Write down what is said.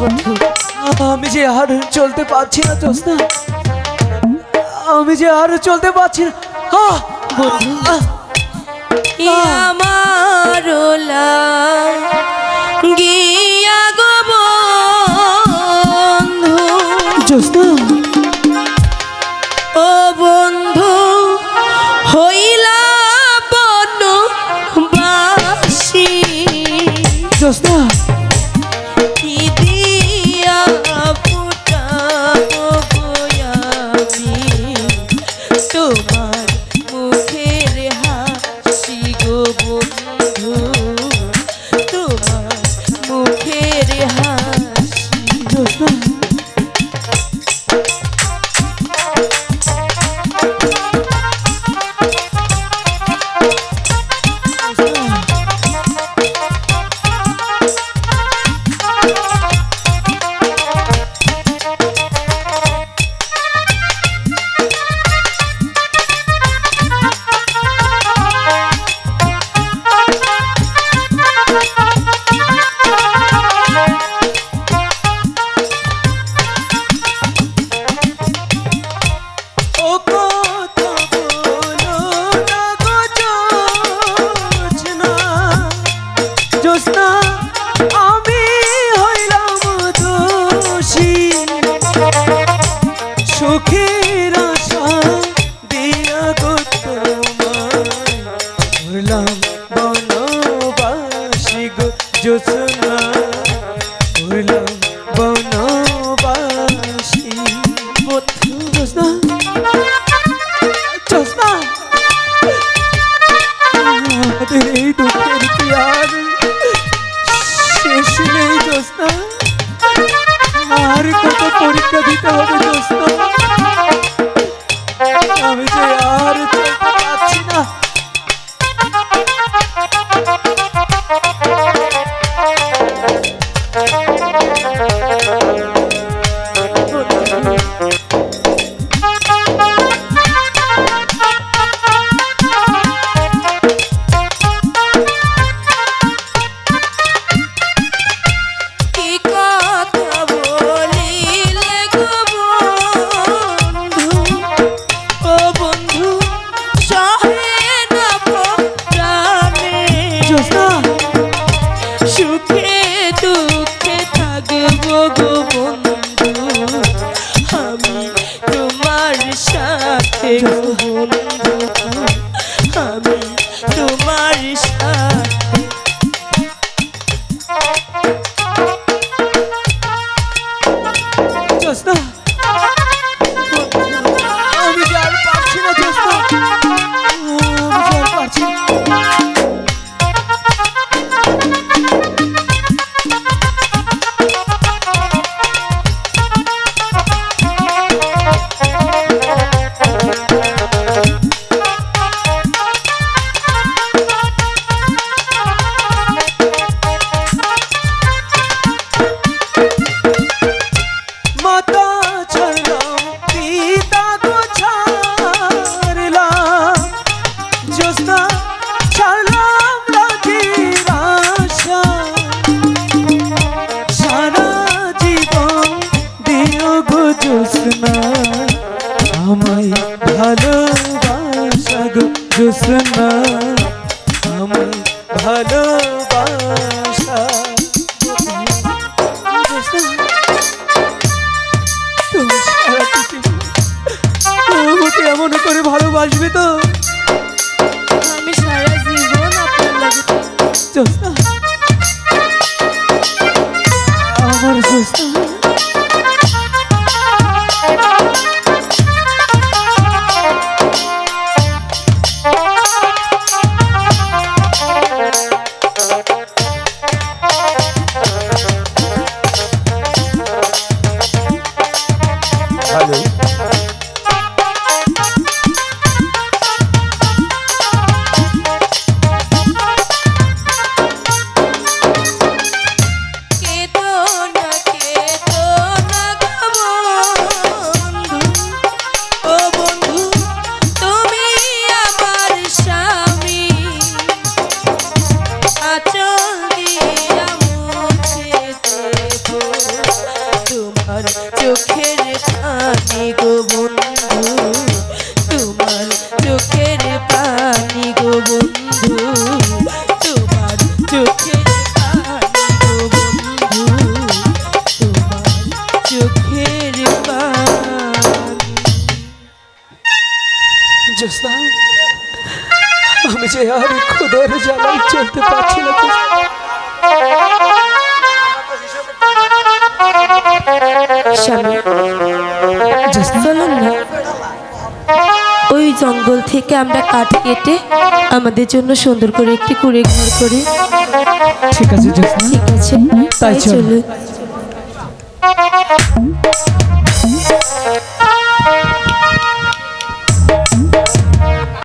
বন্ধু। আমি যে আর চলতে পারছি না জোসনা আমি যে আর চলতে পারছি না। বন্ধু আমার না আর কত পরীক্ষা দিতে হবে দোস্ত? আমি যে আর doğdu ভালোবাসা। গো জোসনা আমার ভালোবাসা আমাকে এমন করে ভালোবাসবে তো? আমি সারা জীবন আপনার জোসনা আমি যে আর খুদের জ্বালায় চলতে পারছি না চলুন ওই জঙ্গল থেকে আমরা কাঠ কেটে আমাদের জন্য সুন্দর করে একটি কুড়ে ঘর করে। ঠিক আছে ঠিক আছে তাই তাই চলুন।